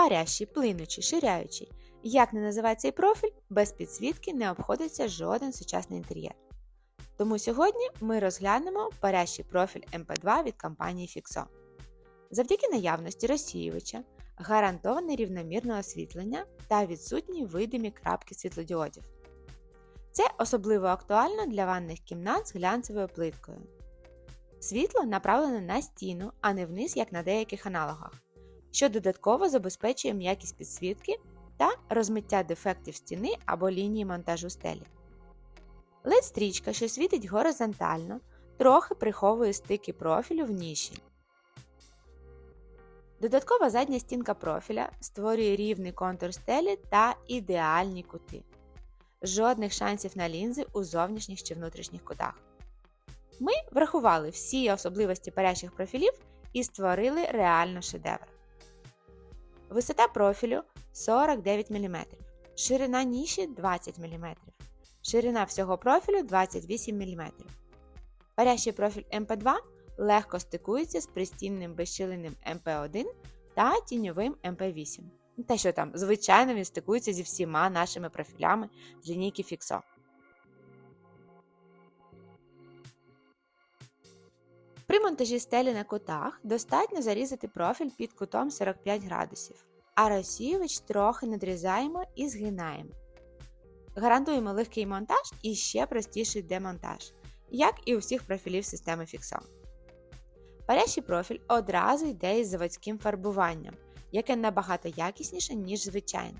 парящий, плинучий, ширяючий. Як не називає цей профіль, без підсвітки не обходиться жоден сучасний інтер'єр. Тому сьогодні ми розглянемо парящий профіль MP2 від компанії Fixo. Завдяки наявності розсіювача, гарантоване рівномірне освітлення та відсутні видимі крапки світлодіодів. Це особливо актуально для ванних кімнат з глянцевою плиткою. Світло направлене на стіну, а не вниз, як на деяких аналогах, що додатково забезпечує м'якість підсвітки та розмиття дефектів стіни або лінії монтажу стелі. led стрічка, що світить горизонтально, трохи приховує стики профілю в ніші. Додаткова задня стінка профіля створює рівний контур стелі та ідеальні кути. Жодних шансів на лінзи у зовнішніх чи внутрішніх кутах. Ми врахували всі особливості парящих профілів і створили реально шедевр. Висота профілю 49 мм, ширина ніші 20 мм, ширина всього профілю 28 мм. Парящий профіль MP2 легко стикується з пристінним безщілинним MP1 та тіньовим MP8. Те, що там, звичайно, він стикується зі всіма нашими профілями з лінійки Fixo. При монтажі стелі на кутах достатньо зарізати профіль під кутом 45 градусів, а розсіювач трохи надрізаємо і згинаємо. Гарантуємо легкий монтаж і ще простіший демонтаж, як і у всіх профілів системи Fixo. Парящий профіль одразу йде із заводським фарбуванням, яке набагато якісніше, ніж звичайне.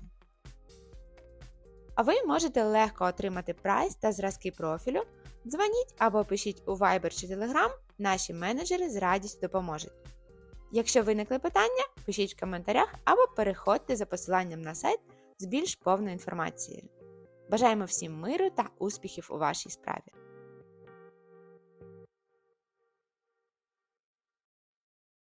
А ви можете легко отримати прайс та зразки профілю. Дзвоніть або пишіть у Viber чи Telegram, наші менеджери з радістю допоможуть. Якщо виникли питання, пишіть в коментарях або переходьте за посиланням на сайт з більш повною інформацією. Бажаємо всім миру та успіхів у вашій справі!